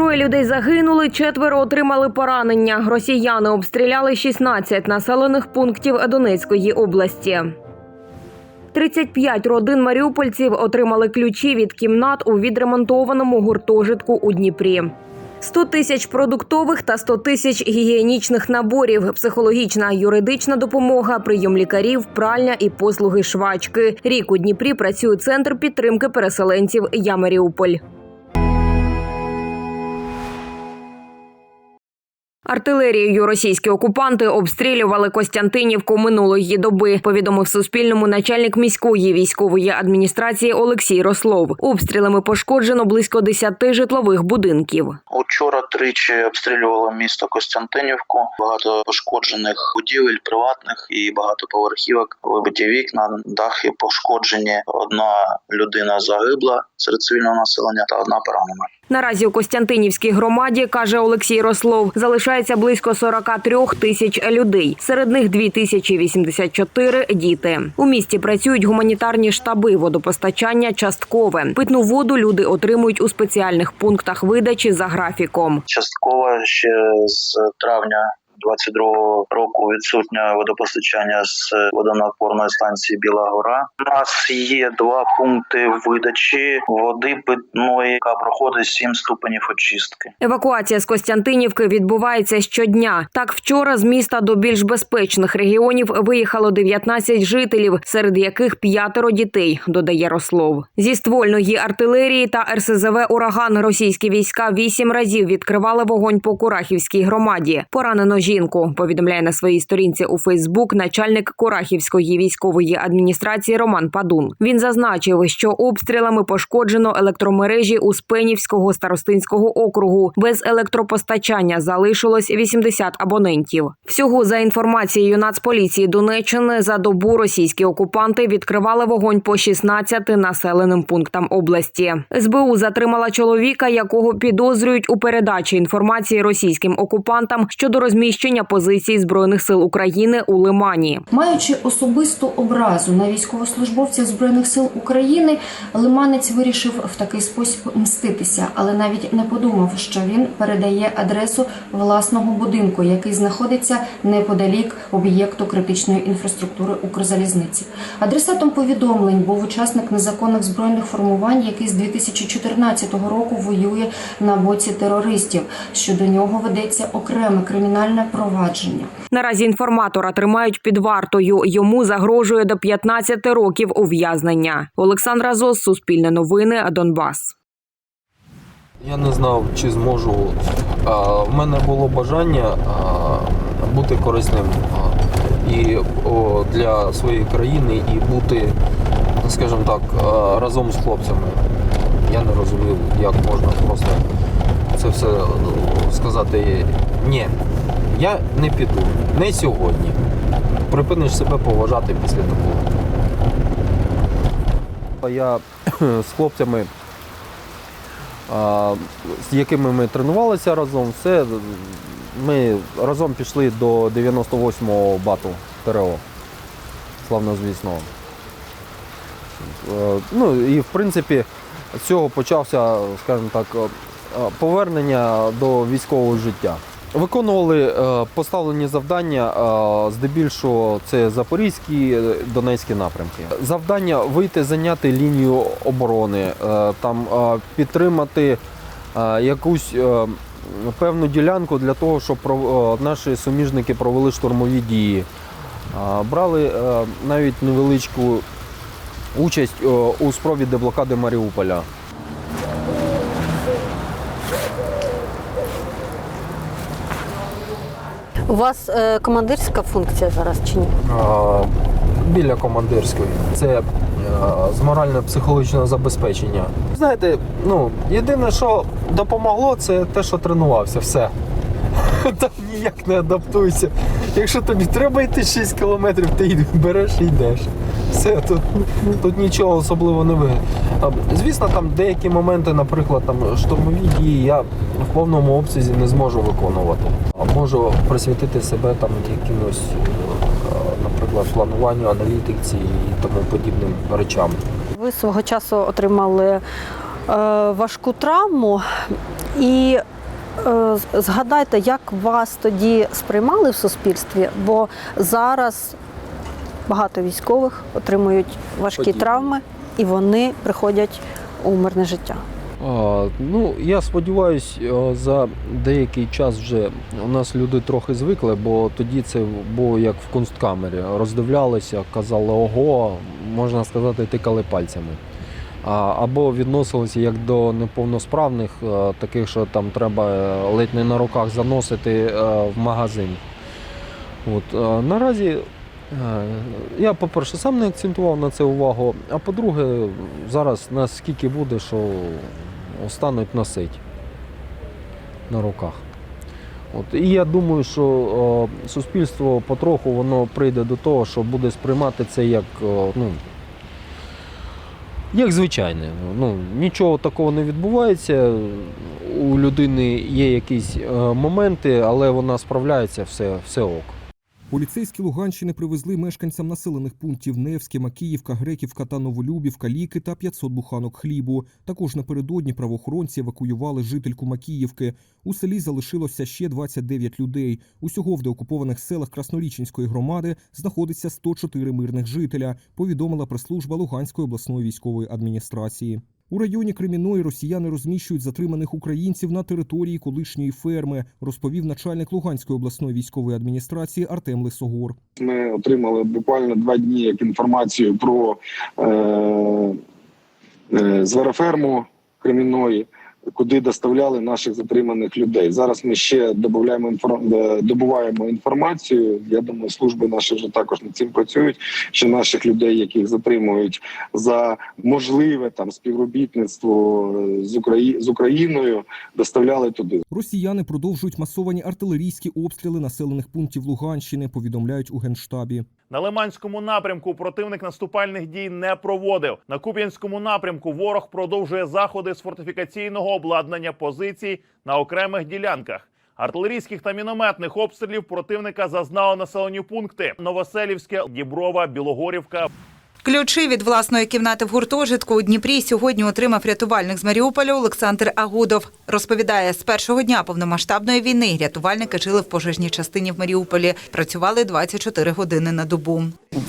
Троє людей загинули, четверо отримали поранення. Росіяни обстріляли 16 населених пунктів Донецької області. 35 родин маріупольців отримали ключі від кімнат у відремонтованому гуртожитку у Дніпрі. 100 тисяч продуктових та 100 тисяч гігієнічних наборів, психологічна юридична допомога, прийом лікарів, пральня і послуги швачки. Рік у Дніпрі працює центр підтримки переселенців Я Маріуполь. Артилерією російські окупанти обстрілювали Костянтинівку минулої доби. Повідомив Суспільному начальник міської військової адміністрації Олексій Рослов. Обстрілами пошкоджено близько 10 житлових будинків. Учора тричі обстрілювали місто Костянтинівку. Багато пошкоджених будівель приватних і багатоповерхівок. Вибиті вікна, дахи пошкоджені. Одна людина загибла серед цивільного населення та одна поранена. Наразі у Костянтинівській громаді каже Олексій Рослов, залишається близько 43 тисяч людей. Серед них 2084 – діти. У місті працюють гуманітарні штаби, водопостачання часткове. Питну воду люди отримують у спеціальних пунктах видачі за графіком. Частково ще з травня 22-го року відсутнє водопостачання з водонапорної станції Біла Гора. У нас є два пункти видачі води питної, яка проходить 7 ступенів очистки. Евакуація з Костянтинівки відбувається щодня. Так, вчора з міста до більш безпечних регіонів виїхало 19 жителів, серед яких п'ятеро дітей, додає Рослов. Зі ствольної артилерії та РСЗВ «Ураган» російські війська вісім разів відкривали вогонь по Курахівській громаді. Поранено жінку, повідомляє на своїй сторінці у Фейсбук начальник Курахівської військової адміністрації Роман Падун. Він зазначив, що обстрілами пошкоджено електромережі Успенівського старостинського округу. Без електропостачання залишилось 80 абонентів. Всього за інформацією Нацполіції Донеччини за добу російські окупанти відкривали вогонь по 16 населеним пунктам області. СБУ затримала чоловіка, якого підозрюють у передачі інформації російським окупантам щодо розміщення позицій збройних сил України у Лимані. Маючи особисту образу на військовослужбовців збройних сил України, Лиманець вирішив в такий спосіб мститися, але навіть не подумав, що він передає адресу власного будинку, який знаходиться неподалік об'єкту критичної інфраструктури Укрзалізниці. Адресатом повідомлень був учасник незаконних збройних формувань, який з 2014 року воює на боці терористів. Щодо нього ведеться окреме кримінальне провадження. Наразі інформатора тримають під вартою. Йому загрожує до 15 років ув'язнення. Олександра Зос, Суспільне новини, Донбас. Я не знав, чи зможу. А, в мене було бажання а, бути корисним а, і о, для своєї країни і бути, скажімо так, а, разом з хлопцями. Я не розумів, як можна просто це все ну, сказати. Ні, я не піду, не сьогодні. Припиниш себе поважати після такого. Я з хлопцями з якими ми тренувалися разом, все, ми разом пішли до 98-го бату ТРО. Славно звісно. Е, Ну і в принципі з цього почався, скажімо так, е, повернення до військового життя. Виконували е, поставлені завдання, е, здебільшого це Запорізькі, е, Донецькі напрямки. Завдання вийти, зайняти лінію оборони, там підтримати якусь певну ділянку для того, щоб наші суміжники провели штурмові дії. Брали навіть невеличку участь у спробі деблокади Маріуполя. У вас е, командирська функція зараз чи ні? Біля командирської. Це е, з морально-психологічного забезпечення. Знаєте, ну, єдине, що допомогло, це те, що тренувався. Все. Там ніяк не адаптуйся. Якщо тобі треба йти 6 кілометрів, ти береш і йдеш. Все, тут, тут нічого особливо не ви. Звісно, там деякі моменти, наприклад, там штурмові дії я в повному обсязі не зможу виконувати. Можу присвятити себе там якимось, е, наприклад, плануванню, аналітиці і тому подібним речам. Ви свого часу отримали е, важку травму, і Е, Згадайте, як вас тоді сприймали в суспільстві, бо зараз багато військових отримують важкі Події. травми і вони приходять у мирне життя. Ну, я сподіваюся, за деякий час вже у нас люди трохи звикли, бо тоді це було як в кунсткамері. Роздивлялися, казали ого, можна сказати, тикали пальцями. Або відносилися як до неповносправних, е, таких, що там треба е, ледь не на руках заносити е, в магазин. От, е, наразі е, я, по-перше, сам не акцентував на це увагу, а по-друге, зараз наскільки буде, що стануть носити на руках. От. І я думаю, що о, суспільство потроху воно прийде до того, що буде сприймати це як, о, ну, як звичайне. Ну, нічого такого не відбувається. У людини є якісь е, моменти, але вона справляється, все, все ок. Поліцейські Луганщини привезли мешканцям населених пунктів Невське, Макіївка, Греківка та Новолюбівка ліки та 500 буханок хлібу. Також напередодні правоохоронці евакуювали жительку Макіївки. У селі залишилося ще 29 людей. Усього в деокупованих селах Красноріченської громади знаходиться 104 мирних жителя. Повідомила прес-служба Луганської обласної військової адміністрації. У районі Креміної росіяни розміщують затриманих українців на території колишньої ферми, розповів начальник Луганської обласної військової адміністрації Артем Лисогор. Ми отримали буквально два дні як інформацію про е, е, звероферму Кремінної, куди доставляли наших затриманих людей. Зараз ми ще додаємо інформ... е, добуваємо інформацію. Я думаю, служби наші вже також над цим працюють. Що наших людей, яких затримують за можливе там співробітництво е, з Украї... з Україною, доставляли туди. Росіяни продовжують масовані артилерійські обстріли населених пунктів Луганщини. Повідомляють у генштабі. На Лиманському напрямку противник наступальних дій не проводив. На Куп'янському напрямку ворог продовжує заходи з фортифікаційного обладнання позицій на окремих ділянках. Артилерійських та мінометних обстрілів противника зазнали населені пункти: Новоселівське, Діброва, Білогорівка, Ключі від власної кімнати в гуртожитку у Дніпрі сьогодні отримав рятувальник з Маріуполя Олександр Агудов. Розповідає, з першого дня повномасштабної війни рятувальники жили в пожежній частині в Маріуполі. Працювали 24 години на добу.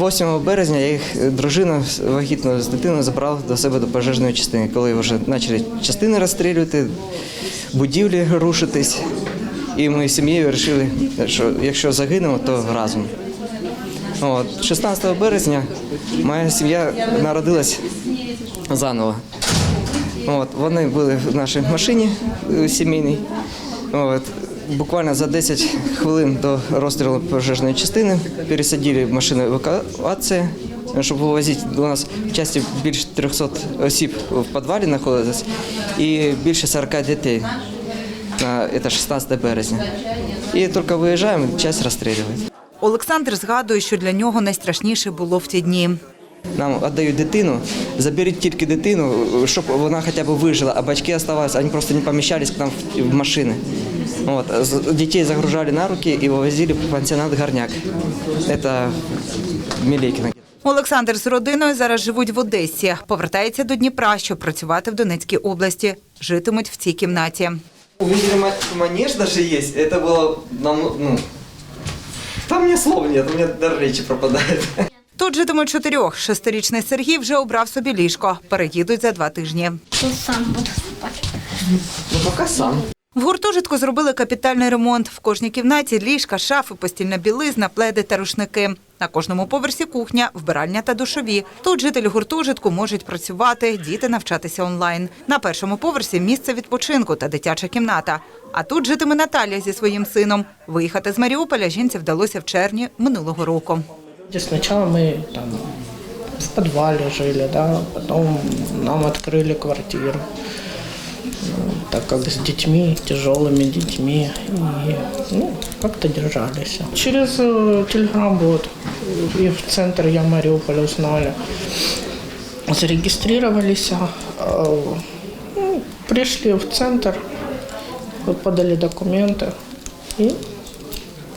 8 березня я їх дружина вагітно з дитиною забрала до себе до пожежної частини, коли вже почали частини розстрілювати, будівлі рушитись. І ми з сім'єю вирішили, що якщо загинемо, то разом. От, 16 березня моя сім'я народилась заново. От, вони були в нашій машині е, сімейній. От, буквально за 10 хвилин до розстрілу пожежної частини пересадили машину евакуації, щоб вивозити до нас в часті більше 300 осіб в підвалі знаходилось і більше 40 дітей. Це 16 березня. І тільки виїжджаємо, час розстрілюють. Олександр згадує, що для нього найстрашніше було в ті дні. Нам віддають дитину, заберіть тільки дитину, щоб вона хоча б вижила, а батьки залишилися, вони просто не поміщались к нам в- машини. От, з- дітей загружали на руки і вивозили в пансіонат Горняк. Це Мілейкіна. Олександр з родиною зараз живуть в Одесі. Повертається до Дніпра, щоб працювати в Донецькій області. Житимуть в цій кімнаті. Увидели ма- манеж даже есть, это было нам, ну, там мне слов нет, у мене дар речі пропадает. Тут житимуть чотирьох. Шестирічний Сергій вже обрав собі ліжко. Переїдуть за два тижні. Ну пока сам. В гуртожитку зробили капітальний ремонт. В кожній кімнаті ліжка, шафи, постільна білизна, пледи та рушники. На кожному поверсі кухня, вбиральня та душові. Тут жителі гуртожитку можуть працювати, діти навчатися онлайн. На першому поверсі місце відпочинку та дитяча кімната. А тут житиме Наталя зі своїм сином. Виїхати з Маріуполя жінці вдалося в червні минулого року. Сначала мы там в подвале жили, да, потом нам открыли квартиру, так как с детьми, тяжелыми детьми, и ну, как-то держались. Через э, телеграм-бот и в центр я Мариуполя узнали, зарегистрировались, э, ну, пришли в центр, подали документы и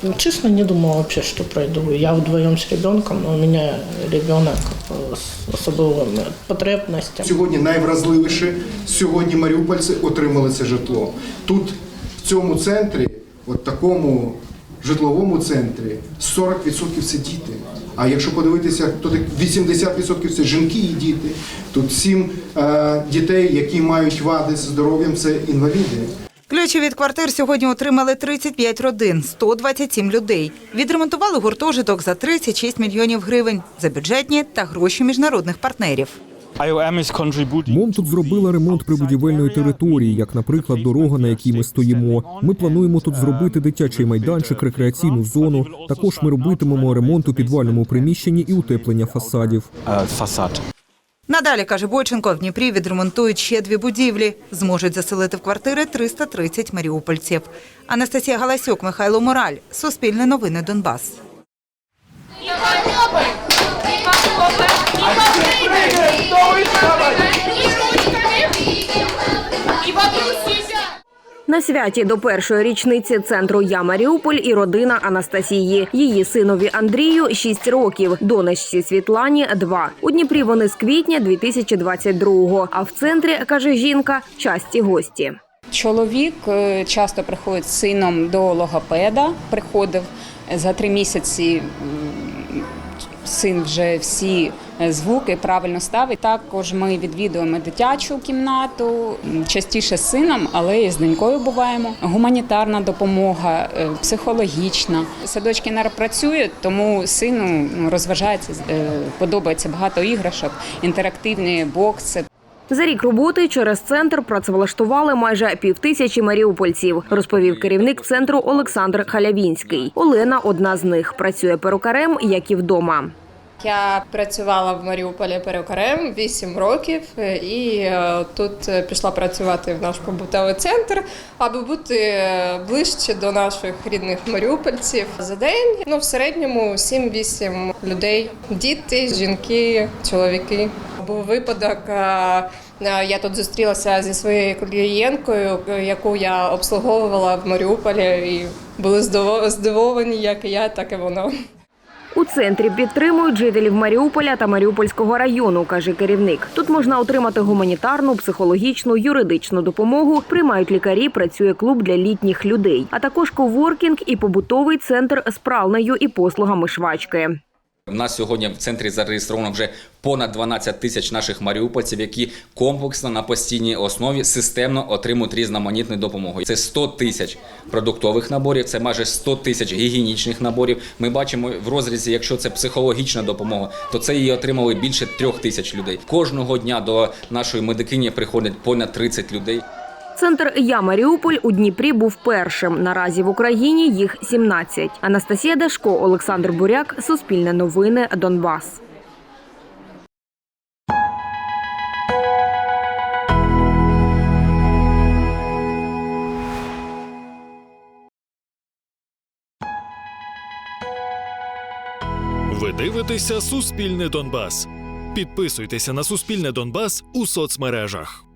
ну, честно, не думала вообще, что пройду. Я вдвоем с ребенком, но у меня ребенок особливими потребностями. Сьогодні найвразливіше. Сьогодні маріупольці отримали це житло. Тут в цьому центрі, от такому житловому центрі, 40% це діти. А якщо подивитися, то так 80% це жінки і діти. Тут 7 е, дітей, які мають вади з здоров'ям, це інваліди. Ключі від квартир сьогодні отримали 35 родин, 127 людей. Відремонтували гуртожиток за 36 мільйонів гривень за бюджетні та гроші міжнародних партнерів. МОМ тут зробила ремонт прибудівельної території, як, наприклад, дорога, на якій ми стоїмо. Ми плануємо тут зробити дитячий майданчик, рекреаційну зону. Також ми робитимемо ремонт у підвальному приміщенні і утеплення фасадів. Надалі, каже Бойченко, в Дніпрі відремонтують ще дві будівлі. Зможуть заселити в квартири 330 маріупольців. Анастасія Галасюк, Михайло Мораль. Суспільне новини Донбас. На святі до першої річниці центру Я Маріуполь і родина Анастасії. Її синові Андрію 6 років, донечці Світлані 2. У Дніпрі вони з квітня 2022-го, А в центрі каже жінка часті гості. Чоловік е, часто приходить з сином до логопеда. Приходив за три місяці. Син вже всі е, звуки правильно ставить. Також ми відвідуємо дитячу кімнату частіше з сином, але і з донькою буваємо. Гуманітарна допомога, е, психологічна. Садочки не працюють, тому сину ну, розважається, е, подобається багато іграшок, інтерактивні бокси. За рік роботи через центр працевлаштували майже півтисячі маріупольців, розповів керівник центру Олександр Халявінський. Олена одна з них працює перукарем, як і вдома. Я працювала в Маріуполі перукарем 8 років е, і е, тут е, пішла працювати в наш побутовий центр, аби бути ближче до наших рідних маріупольців. За день ну в середньому 7-8 людей: діти, жінки, чоловіки. Був випадок. Я тут зустрілася зі своєю клієнткою, яку я обслуговувала в Маріуполі, і були здивовані, як і я, так і вона. Центрі підтримують жителів Маріуполя та Маріупольського району, каже керівник. Тут можна отримати гуманітарну, психологічну, юридичну допомогу. Приймають лікарі, працює клуб для літніх людей, а також коворкінг і побутовий центр з пралнею і послугами швачки. У нас сьогодні в центрі зареєстровано вже понад 12 тисяч наших маріупольців, які комплексно на постійній основі системно отримують різноманітну допомогу. Це 100 тисяч продуктових наборів, це майже 100 тисяч гігієнічних наборів. Ми бачимо в розрізі, якщо це психологічна допомога, то це її отримали більше трьох тисяч людей. Кожного дня до нашої медикині приходять понад 30 людей. Центр Я Маріуполь у Дніпрі був першим. Наразі в Україні їх 17. Анастасія Дашко, Олександр Буряк, Суспільне новини, Донбас. Ви дивитеся Суспільне Донбас. Підписуйтеся на Суспільне Донбас у соцмережах.